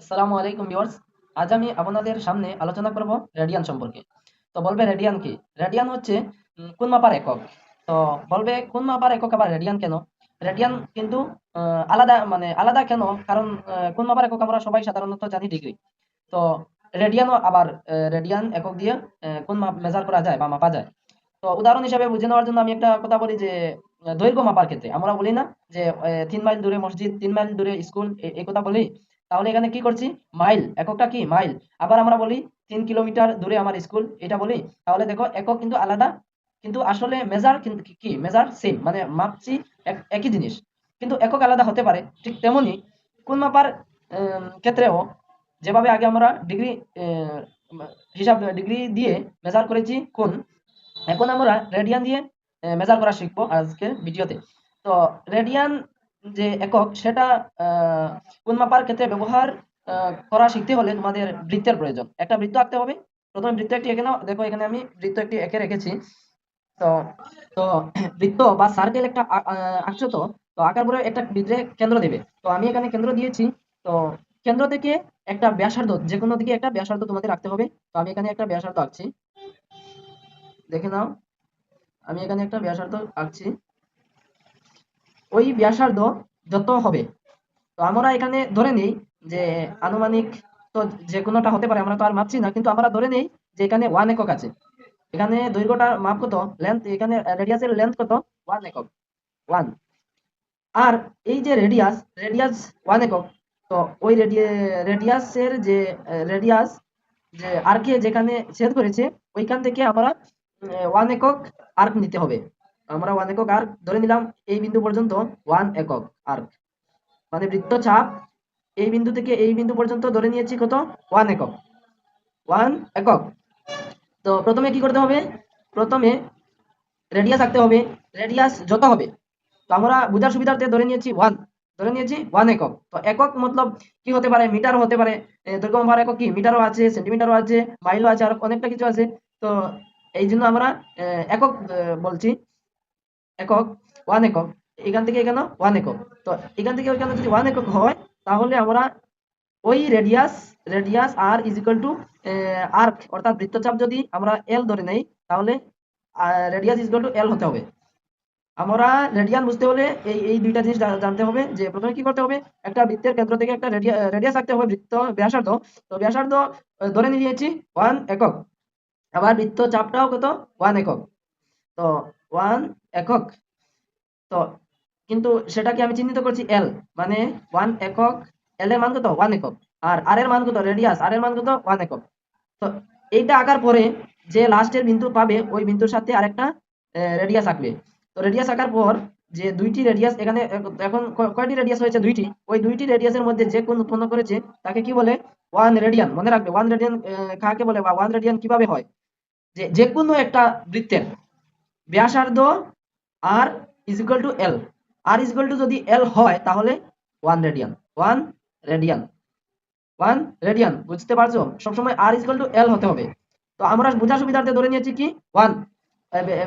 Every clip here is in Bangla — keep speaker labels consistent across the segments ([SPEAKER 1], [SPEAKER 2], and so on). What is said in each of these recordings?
[SPEAKER 1] আসসালামু আলাইকুম ভিউয়ার্স। আজ আমি আপনাদের সামনে আলোচনা করব রেডিয়ান সম্পর্কে। তো বলবে রেডিয়ান কি? রেডিয়ান হচ্ছে কোন মাপার একক? তো বলবে কোন মাপার একক আবার রেডিয়ান কেন? রেডিয়ান কিন্তু আলাদা মানে আলাদা কেন? কারণ কোন মাপার একক আমরা সবাই সাধারণত জানি ডিগ্রি। তো রেডিয়ানও আবার রেডিয়ান একক দিয়ে কোন মাপ মেজার করা যায় বা মাপা যায়। তো উদাহরণ হিসেবে বুঝে নেওয়ার জন্য আমি একটা কথা বলি যে দৈর্ঘ্য মাপার ক্ষেত্রে। আমরা বলি না যে তিন মাইল দূরে মসজিদ, তিন মাইল দূরে স্কুল এই কথা বলি। তাহলে এখানে কি করছি? মাইল। এককটা কি? মাইল। আবার আমরা বলি তিন কিলোমিটার দূরে আমার স্কুল। এটা বলি। তাহলে দেখো, একক কিন্তু আলাদা। কিন্তু আসলে মেজার কিন্তু কি- মেজার সেম মানে মাপছি এক- একই জিনিস। কিন্তু একক আলাদা হতে পারে। ঠিক তেমনি কোন মাপার ক্ষেত্রেও যেভাবে আগে আমরা ডিগ্রি হিসাব, ডিগ্রি দিয়ে মেজার করেছি কোন, এখন আমরা রেডিয়ান দিয়ে মেজার করা শিখব আজকের ভিডিওতে। তো রেডিয়ান যে একক, সেটা কোন মাপার ক্ষেত্রে ব্যবহার করা শিখতে হলে তোমাদের বৃত্তের প্রয়োজন। একটা বৃত্ত আঁকতে হবে। প্রথমে বৃত্ত একটি এঁকে নাও। দেখো, এখানে আমি বৃত্ত একটি এঁকে রেখেছি। তো তো বৃত্ত বা সার্কেল একটা আঁকছো তো? তো আঁকার পরে একটা বৃত্তে কেন্দ্র দেবে। তো আমি এখানে কেন্দ্র দিয়েছি। তো কেন্দ্র থেকে একটা ব্যাসার্ধ যে কোনো দিকে একটা ব্যাসার্ধ তোমাদের রাখতে হবে। তো আমি এখানে একটা ব্যাসার্ধ আঁকছি। দেখে নাও। আমি এখানে একটা ব্যাসার্ধ আঁকছি। ওই ব্যাসার্ধ যত হবে। তো আমরা এখানে ধরে নেই যে আনুমানিক তো যে কোনোটা হতে পারে, আমরা তো আর মাপছি না, কিন্তু আমরা ধরে নেই যে এখানে ওয়ান একক আছে। এখানে দৈর্ঘ্যটার মাপ কত? লেন্থ এখানে রেডিয়াসের লেন্থ কত? ওয়ান একক। ওয়ান আর এই যে রেডিয়াস রেডিয়াস ওয়ান একক, তো ওই রেডিয়াসের যে রেডিয়াস যে আর্কে যেখানে ছেদ করেছে, ওইখান থেকে আমরা ওয়ান একক আর্ক নিতে হবে। আমরা ওয়ান একক আর্ক ধরে নিলাম এই বিন্দু পর্যন্ত ওয়ান একক। আর্ক মানে বৃত্তচাপ এই বিন্দু থেকে এই বিন্দু পর্যন্ত ধরে নিয়েছি কত? ওয়ান একক। ওয়ান একক। তো প্রথমে কি করতে হবে? প্রথমে রেডিয়াস আঁকতে হবে। রেডিয়াস যত হবে। তো আমরা বোঝার সুবিধার্থে ধরে নিয়েছি ওয়ান ধরে নিয়েছি ওয়ান একক। তো একক মতলব কি হতে পারে? মিটারও হতে পারে। দৈর্ঘ্য মাপার একক কি? মিটারও আছে সেন্টিমিটারও আছে মাইলও আছে, আর অনেকটা কিছু আছে। তো এই জন্য আমরা একক বলছি। একক ওয়ান একক। এখান থেকে এখানে ওয়ান একক। তো এখান থেকে ওইখানে যদি ওয়ান একক হয়, তাহলে আমরা ওই radius radius R is equal to arc অর্থাৎ বৃত্তচাপ যদি আমরা এল ধরে নেই, তাহলে রেডিয়াস ইজ টু এল হতে হবে। আমরা রেডিয়ান বুঝতে হলে এই এই দুইটা জিনিস জানতে হবে যে প্রথমে কি করতে হবে? একটা বৃত্তের কেন্দ্র থেকে একটা রেডিয়াস রাখতে হবে বৃত্ত, ব্যাসার্ধ। তো ব্যাসার্ধ ধরে নিয়েছি ওয়ান একক। আবার বৃত্ত চাপটাও কত? ওয়ান একক। তো ওয়ান একক। তো কিন্তু সেটাকে আমি চিহ্নিত করছি এল মানে ওয়ান একক এল এর মান কত? ওয়ান একক। আর আর এর মান কত? রেডিয়াস আর এর মান কত? ওয়ান একক। তো এইটা আঁকার পরে যে লাস্টের বিন্দু পাবে, ওই বিন্দুর সাথে আরেকটা রেডিয়াস আঁকবে। তো রেডিয়াস আঁকার পর যে দুইটি রেডিয়াস এখানে এখন কয়টি রেডিয়াস হয়েছে দুইটি? ওই দুইটি রেডিয়াসের মধ্যে যে কোন উৎপন্ন করেছে, তাকে কি বলে? ওয়ান রেডিয়ান মনে রাখবে। ওয়ান রেডিয়ান কাকে বলে? বা ওয়ান রেডিয়ান কীভাবে হয়? যে যে কোনো একটা বৃত্তের ব্যাসার্ধ R is equal to L R is equal to যদি এল হয়, তাহলে one radian one radian one radian বুঝতে পারছ? সবসময় R is equal to L হতে হবে। তো আমরা বোঝার সুবিধার্থে ধরে নিয়েছি কি? ওয়ান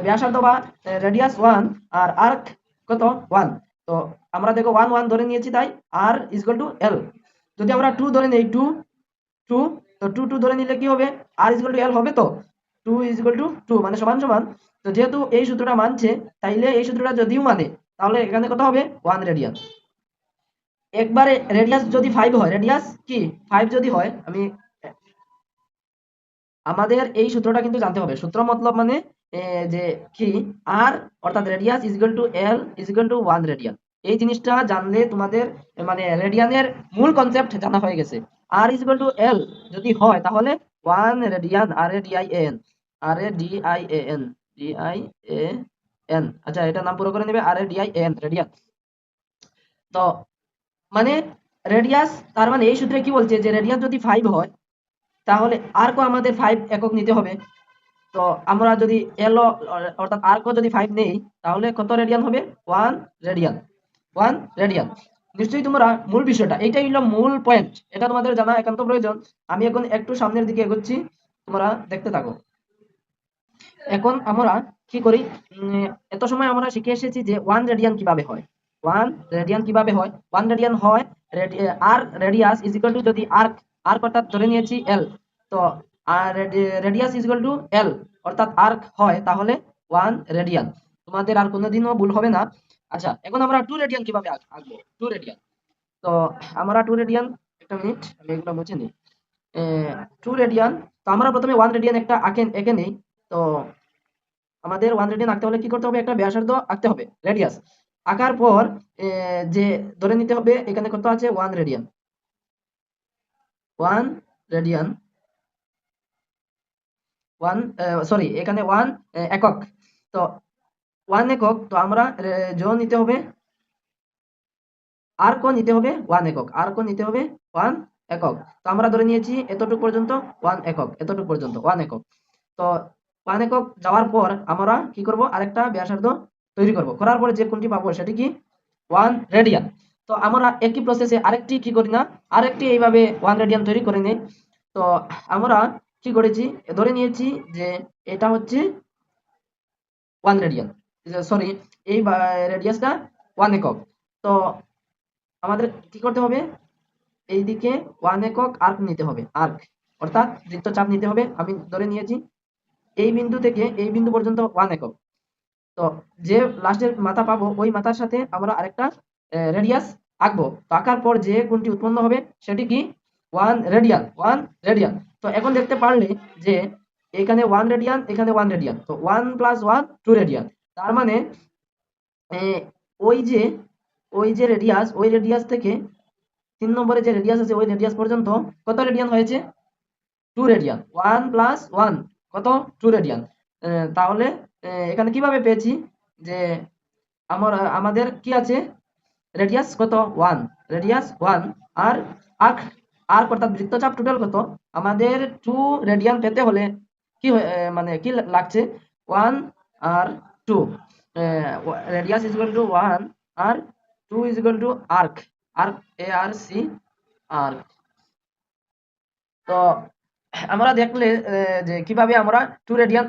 [SPEAKER 1] ব্যাসার্ধ বা রেডিয়াস ওয়ান আর আর্ক কত? ওয়ান তো আমরা দেখো ওয়ান ওয়ান ধরে নিয়েছি তাই R is equal to L যদি আমরা টু ধরে নিই টু টু তো টু টু ধরে নিলে কি হবে? R is equal to L হবে তো? Two is equal to two মানে সমান সমান। তো যেহেতু এই সূত্রটা মানছে, তাইলে এই সূত্রটা যদিও মানে তাহলে এখানে কত হবে? ওয়ান রেডিয়ান একবারে রেডিয়াস যদি ফাইভ হয় রেডিয়াস কি? ফাইভ যদি হয়, আমি আমাদের এই সূত্রটা কিন্তু জানতে হবে। সূত্র মতলব মানে যে কি? আর অর্থাৎ radius is equal to L is equal to one radian এই জিনিসটা জানলে তোমাদের মানে রেডিয়ানের মূল কনসেপ্ট জানা হয়ে গেছে। R is equal to L যদি হয়, তাহলে one radian R A D I N R A D I A N D I A N আচ্ছা এটা নাম পুরো করে নেবে R A D I N radian তো মানে রেডিয়াস তার মানে এই সূত্রে কি বলছে যে রেডিয়াস যদি ফাইভ হয়, তাহলে আর্কও আমাদের ফাইভ একক নিতে হবে। তো, আমরা যদি এল অর্থাৎ আর্কও যদি ফাইভ নেই, তাহলে কত রেডিয়ান হবে? ওয়ান রেডিয়ান ওয়ান রেডিয়ান নিশ্চয়ই তোমরা মূল বিষয়টা এটাই হলো মূল পয়েন্ট এটা তোমাদের জানা একান্ত প্রয়োজন। আমি এখন একটু সামনের দিকে এগোচ্ছি, তোমরা দেখতে থাকো। এখন আমরা কি করি? এত সময় আমরা শিখে এসেছি যে ওয়ান রেডিয়ান কীভাবে হয়? ওয়ান রেডিয়ান কীভাবে হয়? ওয়ান রেডিয়ান হয় R radius is equal to যদি আর্ক আর্ক অর্থাৎ ধরে নিয়েছি এল তো R radius is equal to L অর্থাৎ আর্ক হয়, তাহলে ওয়ান রেডিয়ান তোমাদের আর কোনোদিনও ভুল হবে না। আচ্ছা এখন আমরা টু রেডিয়ান কীভাবে আঁক- আঁকবো? টু রেডিয়ান তো আমরা টু রেডিয়ান একটা মিনিট আমি এগুলো মুছে নিই। টু রেডিয়ান তো আমরা প্রথমে ওয়ান রেডিয়ান একটা আঁকে, এঁকে নেই। তো আমাদের ওয়ান রেডিয়ান আঁকতে হলে কি করতে হবে? একটা ব্যাসার্ধ আঁকতে হবে রেডিয়াস আঁকার পর যে, ধরে নিতে হবে, এখানে কত আছে? One radian one radian one sorry এখানে ওয়ান একক। তো ওয়ান একক, তো আমরা জ নিতে হবে। আর কো নিতে হবে? ওয়ান একক। আর কো নিতে হবে? ওয়ান একক। তো আমরা ধরে নিয়েছি, এতটুকু পর্যন্ত ওয়ান একক, এতটুকু পর্যন্ত ওয়ান একক। তো ওয়ান একক যাওয়ার পর আমরা কি করব? আরেকটা ব্যাসার্ধ তৈরি করব। করার পরে যে কোনটি পাবো সেটি কি? ওয়ান রেডিয়ান তো আমরা একই প্রসেসে আরেকটি কি করি না? আরেকটি এইভাবে ওয়ান রেডিয়ান তৈরি করে নিই। তো আমরা কি করেছি? ধরে নিয়েছি যে এটা হচ্ছে ওয়ান রেডিয়ান সরি এই রেডিয়াসটা ওয়ান একক। তো আমাদের কি করতে হবে? এইদিকে ওয়ান একক আর্ক নিতে হবে। আর্ক অর্থাৎ বৃত্তচাপ নিতে হবে। আমি ধরে নিয়েছি এই বিন্দু থেকে এই বিন্দু পর্যন্ত ওয়ান একক। তো যে লাস্টের মাথা পাবো, ওই মাথার সাথে আমরা আরেকটা রেডিয়াস আঁকবো। তো আঁকার পর যে কোনটি উৎপন্ন হবে, সেটি কি? ওয়ান রেডিয়ান ওয়ান রেডিয়ান তো এখন দেখতে পারলে যে এখানে ওয়ান রেডিয়ান এখানে ওয়ান রেডিয়ান তো one plus one two radian তার মানে ওই যে ওই যে রেডিয়াস ওই রেডিয়াস থেকে তিন নম্বরে যে রেডিয়াস আছে, ওই রেডিয়াস পর্যন্ত কত রেডিয়ান হয়েছে? Two radian one plus one কত? টু রেডিয়ান তাহলে এখানে কীভাবে পেয়েছি? যে আমার, আমাদের কি আছে? রেডিয়াস কত? ওয়ান রেডিয়াস ওয়ান আর আর্ক আর্ক অর্থাৎ বৃত্তচাপ টোটাল কত? আমাদের টু রেডিয়ান পেতে হলে কি মানে কি লাগছে? One R two radius is equal to one R two is equal to arc arc A R C arc তো আমরা দেখলে যে কীভাবে আমরা টু রেডিয়ান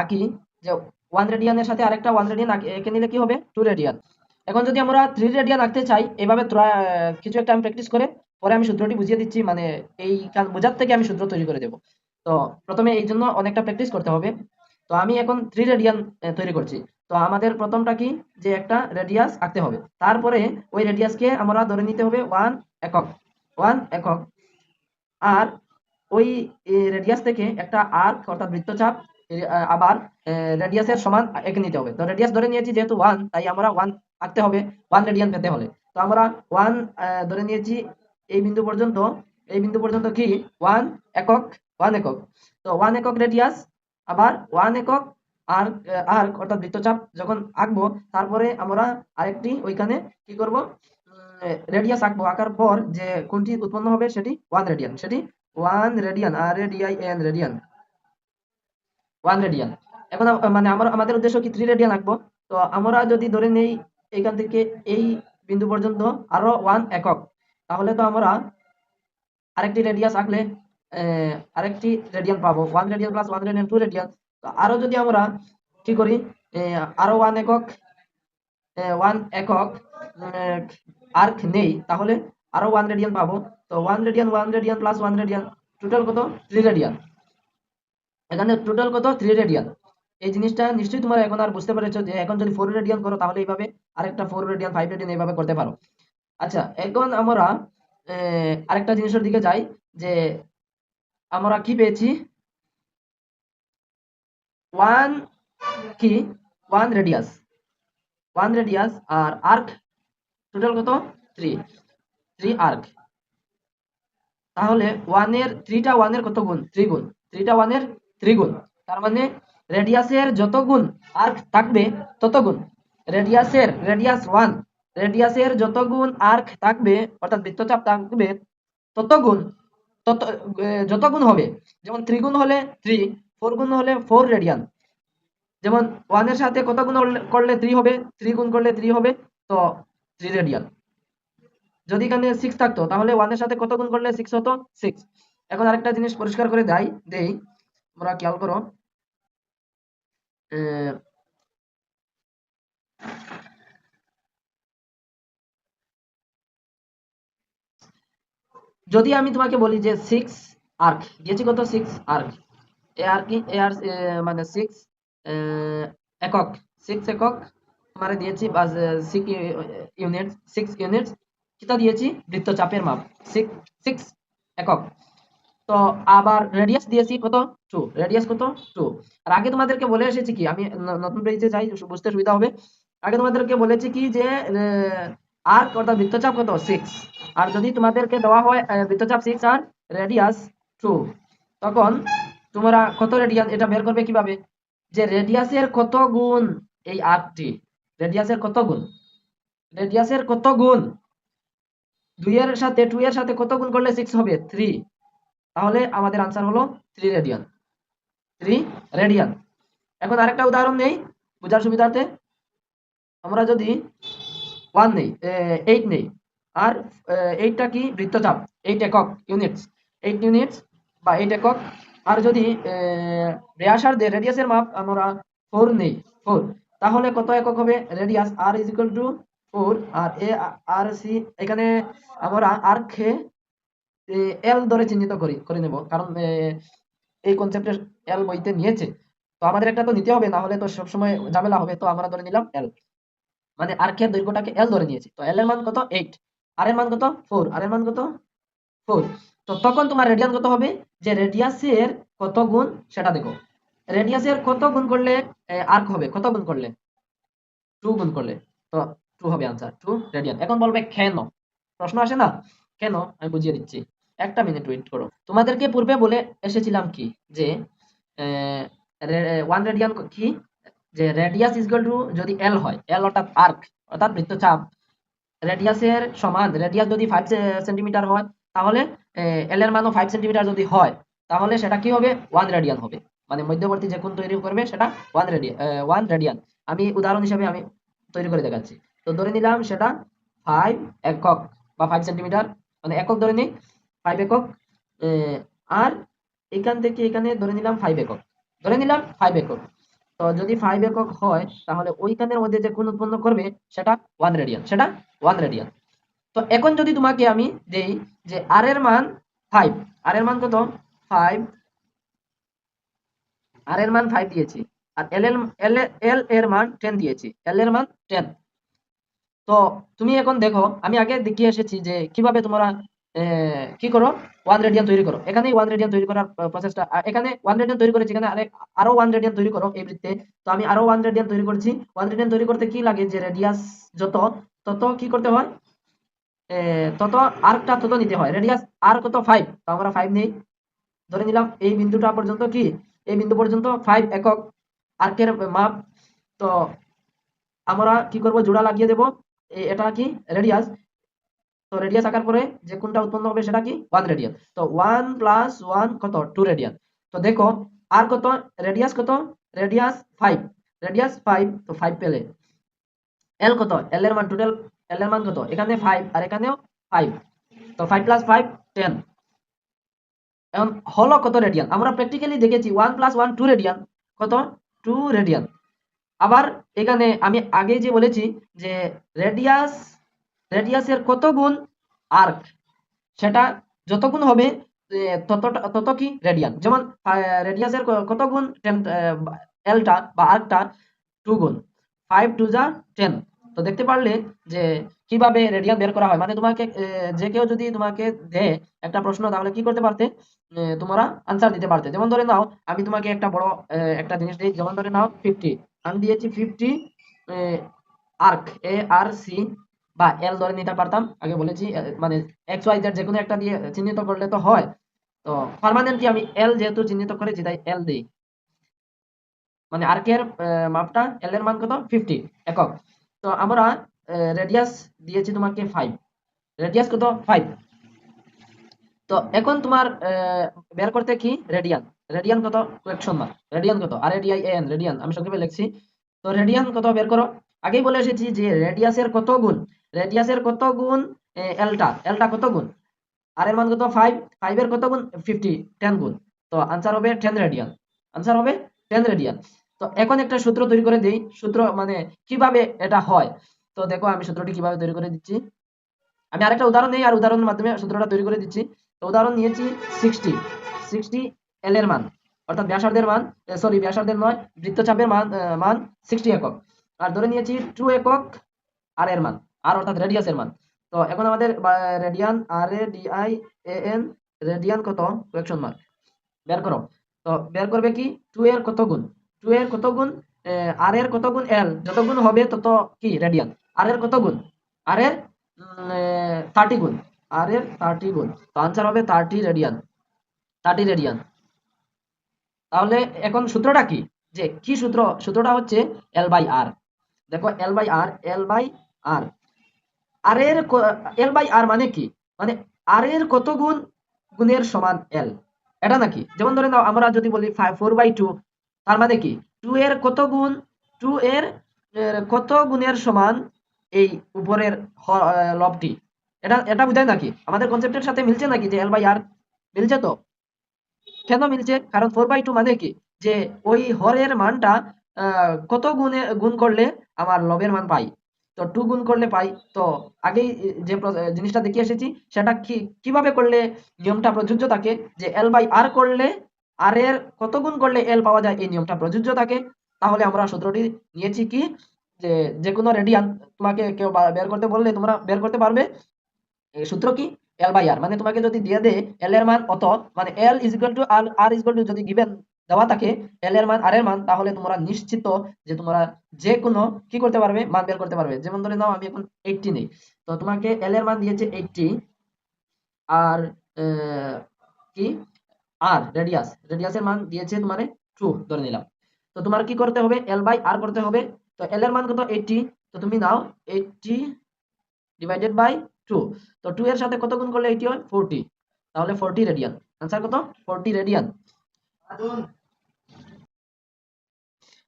[SPEAKER 1] আঁকি, যে ওয়ান রেডিয়ানের সাথে আরেকটা ওয়ান রেডিয়ান এঁকে নিলে কি হবে? টু রেডিয়ান এখন যদি আমরা থ্রি রেডিয়ান আঁকতে চাই, এভাবে কিছু একটা আমি প্র্যাকটিস করে, পরে আমি সূত্রটি বুঝিয়ে দিচ্ছি মানে এই বোঝার থেকে আমি সূত্র তৈরি করে দেবো। তো প্রথমে এই জন্য অনেকটা প্র্যাকটিস করতে হবে। তো আমি এখন থ্রি রেডিয়ান তৈরি করছি। তো আমাদের প্রথমটা কি? যে একটা রেডিয়াস আঁকতে হবে। তারপরে ওই রেডিয়াসকে আমরা ধরে নিতে হবে ওয়ান একক ওয়ান একক। আর ওই রেডিয়াস থেকে একটা আর্ক অর্থাৎ বৃত্তচাপ আবার রেডিয়াসের সমান এঁকে নিতে হবে। তো রেডিয়াস ধরে নিয়েছি যেহেতু ওয়ান তাই আমরা ওয়ান আঁকতে হবে ওয়ান রেডিয়ান পেতে হলে। তো আমরা ওয়ান ধরে নিয়েছি এই বিন্দু পর্যন্ত, এই বিন্দু পর্যন্ত কি? ওয়ান একক ওয়ান একক। তো ওয়ান একক রেডিয়াস আবার ওয়ান একক আর আর্ক অর্থাৎ বৃত্তচাপ যখন আঁকবো, তারপরে আমরা আরেকটি ওইখানে কি করব? রেডিয়াস আঁকবো। আঁকার পর যে কোনটি উৎপন্ন হবে, সেটি ওয়ান রেডিয়ান সেটি one radian R A D I N radian one radian মানে আমাদের উদ্দেশ্য কি থ্রি রেডিয়ান আঁকবো তো আমরা যদি ধরে নেই এখান থেকে এই বিন্দু পর্যন্ত আরও ওয়ান একক, তাহলে তো আমরা আরেকটি রেডিয়াস আঁকলে আরেকটি রেডিয়ান পাবো। One radian plus one radian two radian আরও যদি আমরা কি করি আরও ওয়ান একক ওয়ান একক আর্ক নেই, তাহলে আরও ওয়ান রেডিয়ান পাবো। তো one radian one radian plus one radian total কত? থ্রি রেডিয়ান এখানে টোটাল কত? থ্রি রেডিয়ান এই জিনিসটা নিশ্চয়ই তোমরা এখন আর বুঝতে পেরেছ যে এখন যদি ফোর রেডিয়ান করো তাহলে এইভাবে আরেকটা ফোর রেডিয়ান ফাইভ রেডিয়ান এইভাবে করতে পারো। আচ্ছা এখন আমরা আরেকটা জিনিসের দিকে যাই যে আমরা কি পেয়েছি? ওয়ান কি? ওয়ান রেডিয়াস ওয়ান রেডিয়াস আর আর্ক টোটাল কত? থ্রি থ্রি আর্ক তাহলে ওয়ানের থ্রিটা ওয়ানের কত গুণ? থ্রি গুণ। থ্রিটা ওয়ানের থ্রি গুণ। তার মানে রেডিয়াসের যত গুণ আর্ক থাকবে, তত গুণ। রেডিয়াসের রেডিয়াস ওয়ান রেডিয়াসের যত গুণ আর্ক থাকবে, অর্থাৎ বৃত্তচাপ থাকবে, তত গুণ, তত যত গুণ হবে। যেমন থ্রি গুণ হলে থ্রি ফোর গুণ হলে ফোর রেডিয়ান যেমন ওয়ানের সাথে কত গুণ করলে থ্রি হবে? থ্রি গুণ করলে থ্রি হবে, তো থ্রি রেডিয়ান যদি এখানে সিক্স থাকতো, তাহলে ওয়ানের সাথে কত গুণ করলে সিক্স হতো? সিক্স এখন আরেকটা জিনিস পরিষ্কার করে দেয়, দেই, তোমরা খেয়াল করো। যদি আমি তোমাকে বলি যে সিক্স আর্ক দিয়েছি কত? সিক্স আর্ক এ আর কি এ আর মানে সিক্স একক। সিক্স একক মানে দিয়েছি সিক্স ইউনিট সিক্স ইউনিট কিতা দিয়েছি? বৃত্তচাপের মাপ। সিক্স সিক্স একক। তো আবার রেডিয়াস দিয়েছি কত? টু রেডিয়াস কত? টু আর আগে তোমাদেরকে বলে এসেছি কি? আমি নতুন পেজে যাই বুঝতে সুবিধা হবে। আগে তোমাদেরকে বলেছি কি যে আর অর্থাৎ বৃত্তচাপ কত? সিক্স আর যদি তোমাদেরকে দেওয়া হয় বৃত্তচাপ সিক্স আর রেডিয়াস টু তখন তোমরা কত রেডিয়াস এটা বের করবে কীভাবে? যে রেডিয়াসের কত গুণ এই আর্কটি রেডিয়াসের কত গুণ? রেডিয়াসের কত গুণ? দুইয়ের সাথে টু এর সাথে কত গুণ করলে সিক্স হবে? থ্রি তাহলে আমাদের আনসার হলো থ্রি রেডিয়ান থ্রি রেডিয়ান এখন আরেকটা উদাহরণ নেই, বোঝার সুবিধার্থে। আমরা যদি ওয়ান নেই এইট নেই, আর এইটটা কি? বৃত্তচাপ। এইট একক ইউনিটস এইট ইউনিটস বা এইট একক। আর যদি ব্যাসার্ধে রেডিয়াসের মাপ আমরা ফোর নেই ফোর তাহলে কত একক হবে? Radius R two four R A, R C, এখানে আমরা আর খে এল ধরে চিহ্নিত করি, করে নেব। কারণ এই কনসেপ্টের এল বইতে নিয়েছে। তো আমাদের একটা তো নিতে হবে, না হলে তো সবসময় ঝামেলা হবে। তো আমরা ধরে নিলাম এল। মানে আর্কের দৈর্ঘ্যটাকে এল ধরে নিয়েছি। তো এল এর মান কত? এইট। আর এর মান কত? ফোর। আর এর মান কত? ফোর। তো তখন তোমার রেডিয়ান কত হবে? যে রেডিয়াসের কত গুণ, সেটা দেখো। রেডিয়াসের কত গুণ করলে আর্ক হবে? কত গুণ করলে? টু গুণ করলে। তো টু হবে আনসার টু রেডিয়ান এখন বলবে কেন? প্রশ্ন আসে না? কেন? আমি বুঝিয়ে দিচ্ছি। একটা মিনিট ওয়েট করো। তোমাদেরকে পূর্বে বলে এসেছিলাম কি? যে ওয়ান রেডিয়ান কি? যে রেডিয়াস ইজ টু যদি এল হয় এল অর্থাৎ আর্ক অর্থাৎ বৃত্তচাপ রেডিয়াসের সমান রেডিয়াস যদি ফাইভ সেন্টিমিটার হয়, তাহলে এল এর মানও ফাইভ সেন্টিমিটার যদি হয়, তাহলে সেটা কি হবে? ওয়ান রেডিয়ান হবে। মানে মধ্যবর্তী যে কোণ তৈরি করবে, সেটা ওয়ান রেডিয়ান ওয়ান রেডিয়ান আমি উদাহরণ হিসেবে আমি তৈরি করে দেখাচ্ছি। তো ধরে নিলাম সেটা ফাইভ একক বা ফাইভ সেন্টিমিটার মানে একক ধরে নিই ফাইভ একক আর এখান থেকে এখানে ধরে নিলাম ফাইভ একক, ধরে নিলাম ফাইভ একক। তো যদি ফাইভ একক হয়, তাহলে ওইখানের মধ্যে যে কোণ উৎপন্ন করবে, সেটা ওয়ান রেডিয়ান সেটা ওয়ান রেডিয়ান তো এখন যদি তোমাকে আমি দেই যে আর এর মান ফাইভ আর এর মান কত? ফাইভ আর এর মান ফাইভ দিয়েছি, আর এল এল এল এর মান টেন দিয়েছি এল এর মান টেন তো তুমি এখন দেখো, আমি আগে দেখিয়ে এসেছি যে কীভাবে তোমরা কি করো? ওয়ান রেডিয়ান তৈরি করো। এখানে ওয়ান রেডিয়ান তৈরি করার প্রসেসটা এখানে ওয়ান রেডিয়ান তৈরি করেছি, এখানে আরেক আরও ওয়ান রেডিয়ান তৈরি করো এই বৃত্তে। তো আমি আরও ওয়ান রেডিয়ান তৈরি করছি। ওয়ান রেডিয়ান তৈরি করতে কি লাগে? যে রেডিয়াস যত, তত কি করতে হয়? তত আর্কটা তত নিতে হয়। রেডিয়াস আর কত ফাইভ তো আমরা ফাইভ নেই। ধরে নিলাম এই বিন্দুটা পর্যন্ত কি? এই বিন্দু পর্যন্ত ফাইভ একক আর্কের মাপ। তো আমরা কি করব? জোড়া লাগিয়ে দেব। এটা কি? রেডিয়াস তো রেডিয়াস আকার পরে যে কোনটা উৎপন্ন হবে সেটা কি? রেডিয়ান তো প্লাস কত? রেডিয়ান তো দেখো, আর কত? রেডিয়াস কত? রেডিয়াস রেডিয়াস তো পেলে। এল কত? এল এর মান টোটাল এল এর মান কত? এখানে ফাইভ আর এখানেও ফাইভ তো ফাইভ প্লাস ফাইভ টেন এখন হলো কত রেডিয়ান আমরা প্র্যাকটিক্যালি দেখেছি one plus one two radian কত? টু রেডিয়ান আবার এখানে আমি আগে যে বলেছি যে রেডিয়াস রেডিয়াসের কত গুণ আর্ক সেটা যত গুণ হবে ততটা, তত কি? রেডিয়ান যেমন রেডিয়াসের কত গুণ? টেন এলটা বা আর্কটা টু গুণ। ফাইভ টু যা টেন তো দেখতে পারলে যে কীভাবে রেডিয়ান বের করা হয়? মানে তোমাকে যে কেউ যদি তোমাকে দেয় একটা প্রশ্ন, তাহলে কি করতে পারতে? তোমরা আনসার দিতে পারতে। যেমন ধরে নাও, আমি তোমাকে একটা বড় একটা জিনিস দিই। যেমন ধরে নাও ফিফটি আমি দিয়েছি fifty arc A R C বা এল ধরে নিতে পারতাম। আগে বলেছি মানে এক্স ওয়াই যে কোনো একটা দিয়ে চিহ্নিত করলে তো হয়। তো পার্মানেন্টলি আমি এল যেহেতু চিহ্নিত করেছি, তাই এল দিই। মানে আর্কের মাপটা এল এর মান কত? ফিফটি একক। তো আমরা রেডিয়াস দিয়েছি তোমাকে ফাইভ রেডিয়াস কত? ফাইভ তো এখন তোমার বের করতে কি? রেডিয়ান রেডিয়ান কত? কোয়েকশন মার্ক রেডিয়ান কত? আর এডিআই এন রেডিয়ান আমি সংক্ষেপে লিখছি। তো রেডিয়ান কত? বের করো। আগেই বলে এসেছি যে রেডিয়াসের কত গুণ? রেডিয়াসের কত গুণ? এলটা এলটা কত গুণ? আর এর মান কত? ফাইভ ফাইভের কত গুণ? ফিফটি টেন গুণ। তো আনসার হবে টেন রেডিয়ান আনসার হবে টেন রেডিয়ান তো এখন একটা সূত্র তৈরি করে দিই। সূত্র মানে কীভাবে এটা হয়? তো দেখো, আমি সূত্রটি কীভাবে তৈরি করে দিচ্ছি। আমি আরেকটা উদাহরণ নেই আর উদাহরণের মাধ্যমে সূত্রটা তৈরি করে দিচ্ছি। তো উদাহরণ নিয়েছি সিক্সটি সিক্সটি এল এর মান, অর্থাৎ ব্যাসার্ধের মান সরি ব্যাসার্ধের নয়, বৃত্তচাপের মান মান সিক্সটি একক। আর ধরে নিয়েছি টু একক আর এর মান আর অর্থাৎ রেডিয়াসের মান। তো এখন আমাদের radian R A D I A N radian কত? কোয়েকশন মার্ক বের করো। তো বের করবে কি? টু এর কত গুণ? টু এর কত গুণ? আর এর কত গুণ? এল যত গুণ হবে তত কি? রেডিয়ান আর এর কত গুণ? আর এর থার্টি গুণ। আর এর থার্টি গুণ। তো আনসার হবে থার্টি রেডিয়ান থার্টি রেডিয়ান তাহলে এখন সূত্রটা কি? যে কি সূত্র? সূত্রটা হচ্ছে এল বাই আর দেখো L by R L by আর আর এর এল বাই আর মানে কি? মানে আর এর কত গুণ? গুণের সমান এল এটা নাকি? যেমন ধরে নাও, আমরা যদি বলি ফাইভ ফোর বাই টু তার মানে কি? টু এর কত গুণ? টু এর কত গুণের সমান এই উপরের লবটি? এটা এটা বোঝায় নাকি? আমাদের কনসেপ্টের সাথে মিলছে নাকি যে এল বাই আর মিলছে তো? কেন মিলছে? কারণ ফোর বাই টু মানে কি? যে ওই হরের মানটা কত গুণে, গুণ করলে আমার লবের মান পাই? তো টু গুণ করলে পাই। তো আগেই যে জিনিসটা দেখিয়ে এসেছি, সেটা কি, কীভাবে করলে নিয়মটা প্রযোজ্য থাকে? যে এল বাই আর করলে আর এর কত গুণ করলে এল পাওয়া যায়? এই নিয়মটা প্রযোজ্য থাকে। তাহলে আমরা সূত্রটি নিয়েছি কি? যে যে কোনো রেডিয়ান তোমাকে কেউ বের করতে বললে তোমরা বের করতে পারবে। এই সূত্র কি? এল বাই আর মানে তোমাকে যদি দিয়ে দেয় এল এর মান অত মানে L is equal to R R is two যদি গিভেন দেওয়া থাকে এল এর মান আর এর মান, তাহলে তোমরা নিশ্চিত যে তোমরা যে কোনো কি করতে পারবে? মান বের করতে পারবে। যেমন ধরে নাও, আমি এখন এইটটি নেই। তো তোমাকে এল এর মান দিয়েছে এইটটি আর কি? আর রেডিয়াস রেডিয়াসের মান দিয়েছে তোমার টু ধরে নিলাম। তো তোমার কি করতে হবে? এল বাই আর করতে হবে। তো এল এর মান কত? এইটটি তো তুমি নাও এইটটি ডিভাইডেড বাই টু তো টু এর সাথে কত গুণ করলে এইটি হয়? ফোরটি তাহলে ফোরটি রেডিয়ান আনসার কত? ফোরটি রেডিয়ান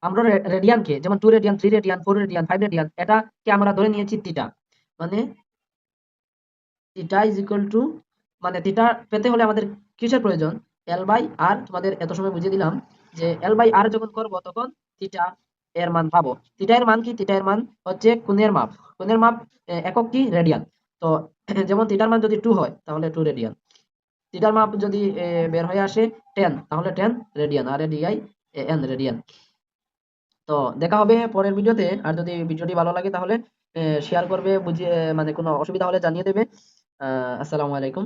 [SPEAKER 1] আমরা রেডিয়ানকে যেমন two radian three radian four radian five radian এটাকে আমরা ধরে নিয়েছি? থিটা মানে থিটা ইজ ইকুয়াল টু মানে থিটা পেতে হলে আমাদের কিসের প্রয়োজন? এল বাই আর তোমাদের এত সময় বুঝিয়ে দিলাম যে এল বাই আর যখন করব তখন থিটা এর মান পাবো। থিটা এর মান কি? থিটা এর মান হচ্ছে কোণের মাপ। কোণের মাপ একক কি? রেডিয়ান তো যেমন থিটার মান যদি টু হয়, তাহলে টু রেডিয়ান থিটার মাপ যদি বের হয়ে আসে টেন তাহলে ten radian R A D I N radian তো দেখা হবে পরের ভিডিওতে আর যদি ভিডিওটি ভালো লাগে তাহলে শেয়ার করবে, বুঝিয়ে মানে কোনো অসুবিধা হলে জানিয়ে দেবে। আসসালামু আলাইকুম।